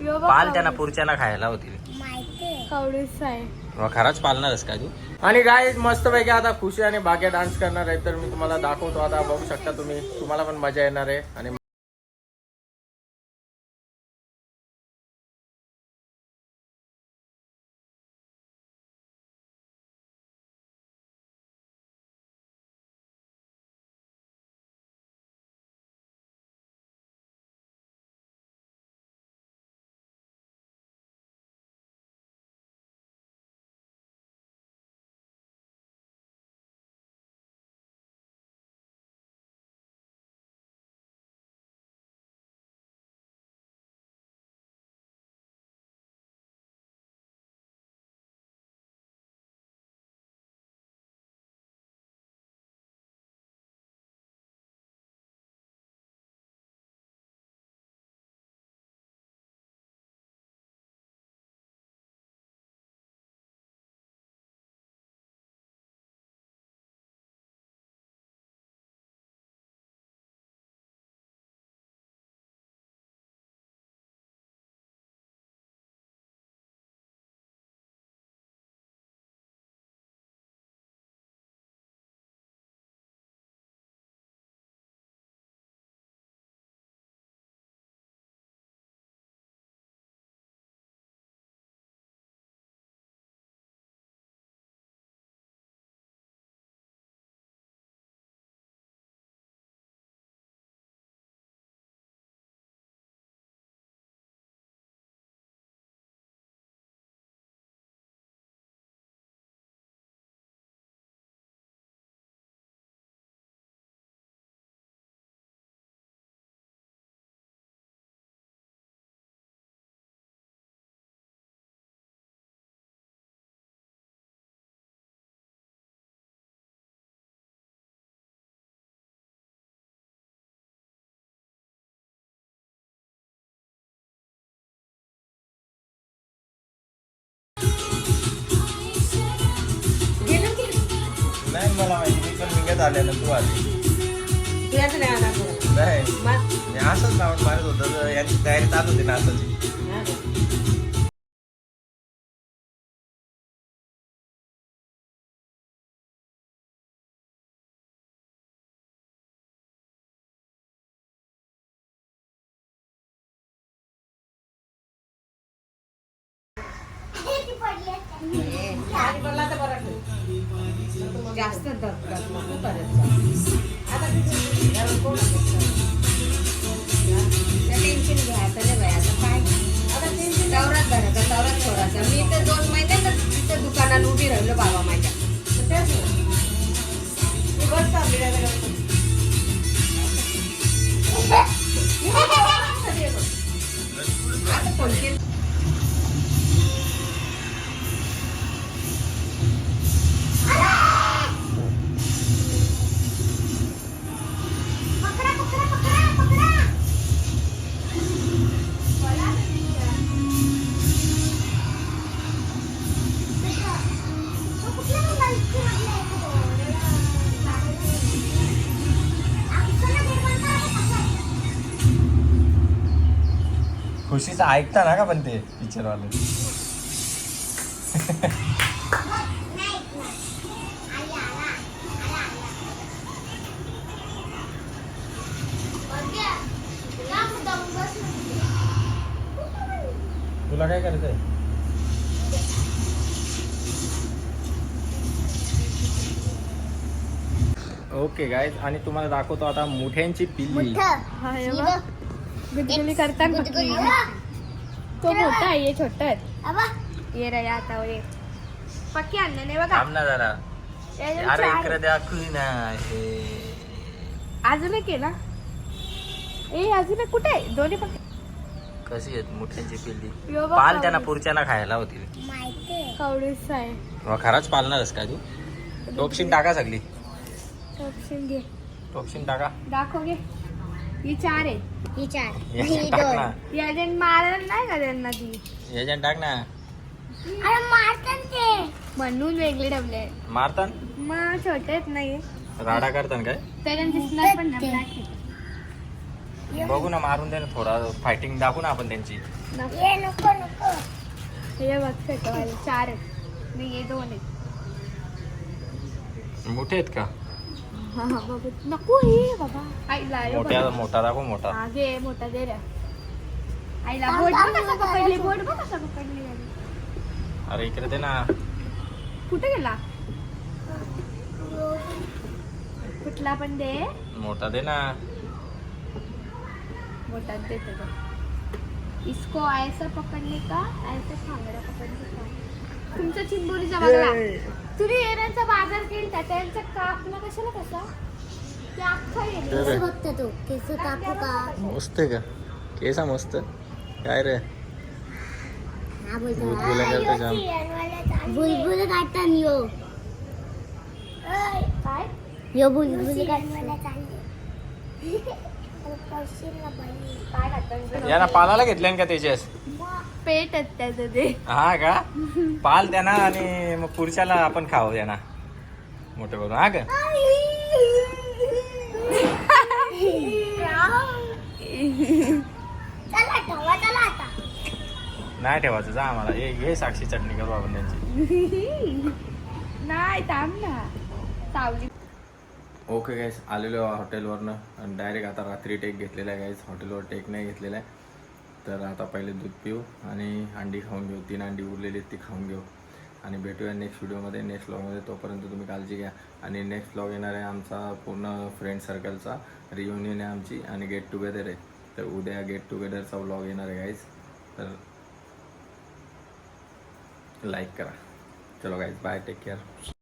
पाल त्यांना पुरच्यांना खायला होतील वा खराच पालणारच का तू? आणि काय मस्त पैकी आता खुशी आणि भाग्य डान्स करणार आहे तर मी तुम्हाला दाखवतो. आता बघू शकता तुम्ही तुम्हाला पण मजा येणार आहे. आणि माहिती मी पण निघत आले ना तू आली तुझ्याच नाही आला. नाही मग? मी असंच नाव मारत होतं तर यांची तयारी चालू होती नाचाची हा का? ए, खाली पडला तर बरं ठेव. जास्त दगदग नको करत आता टेन्शन घ्यायचं नाही वयाचं आता काय? आता टेन्शन दौरात धरायचा, दौरात सोडायचा. मी तर दोन महिन्यात तिथं दुकानात उभी राहिलो बाबा माझ्या. तेच बस चालली खुशीचं ऐकता ना का पण ते पिक्चरवाले? तुला काय करायचंय? ओके गाईज आणि तुम्हाला दाखवतो आता मुठ्यांची पिल्ली. हा हे. गुदगुली करतात बघ. तो मोठा आहे हे छोटा आहे. ये रे आता ये. पक्की आणलं नाही बघा. थांब ना जरा. अरे इकडे दाखवी ना. हे. अजून एक आहे ना. ए अजून एक कुठे आहे? दोन्ही पक्की कशी आहेत मुठ्यांची पिल्ली? यो पाल त्यांना. पुरच्यांना खायला होतील कवडीच आहे. खराच पालणारच का तू? टोपशीन टाका सगळी. ऑप्शन घे. टोपशीन टाका. दाखव घे. ही चार आहे. याच्यात टाक ना. याच्यात मारलं नाही का त्यांना ती? याच्यात टाक ना. म्हणून वेगळे डबले. मारतान मग छोटे आहेत नाही राडा करतान काय? दिसणार पण black. बघू ना मारून दे ना थोडा. फायटिंग दाखवू ना आपण त्यांची. नको नको. हे बघ चार आहेत. मी हे दोन आहेत. मोठे आहेत का? हा हा बघू नको हे बाबा. आईला हे मोठ्या बघ. मोठा दाखव मोठा. हा घे मोठा दे रे. आईला बोट बघ कसं पकडली बोट बघ कसं पकडली याने. अरे इकडे दे ना. कुठे गेला? कुठला पण दे. मोठा दे ना. मोठा देते तो इसको ऐसा पकडले का? ऐसा खांगड्या पकडले का? तुमच्या चिंबोरीचा बघला तुम्ही एरांचा बाजार केलता त्यांचा कापला कशाला कसा? ते अख्खा बघतो तो? केस कापू का? मस्त का? केसा मस्त. काय रे? हा बुलबुला करता जाम. बुलबुल काढता यो. काय? यो बुलबुल काढता काय खातात या ना पालाला घेतल्या का त्याच्यास पेट आहेत त्याचं ते. हा का? पाल द्या ना आणि मग पुरुषाला आपण खाऊ द्या ना. मोठे करून हा का? नाही ठेवायचं जा आम्हाला. हे घे साक्षी चटणी करू आपण त्यांची. नाही थांब ना. सावली. ओके गाईस आलेलो हॉटेलवरनं आणि डायरेक्ट आता रात्री टेक घेतलेला आहे गाईस हॉटेलवर टेक नाही घेतलेला आहे. तर आता पहिले दूध पिऊ आणि अंडी खाऊन घेऊ. तीन अंडी उरलेली आहेत ती खाऊन घेऊ. आणि भेटूया नेक्स्ट व्हिडिओमध्ये नेक्स्ट व्लॉगमध्ये तोपर्यंत तुम्ही काळजी घ्या. आणि नेक्स्ट व्लॉग येणार आहे आमचा पूर्ण फ्रेंड सर्कलचा रियुनियन आहे आमची आणि गेट टुगेदर आहे. तर उद्या गेट टुगेदरचा व्लॉग येणार आहे गाईज तर लाईक करा. चलो गाईज बाय टेक केअर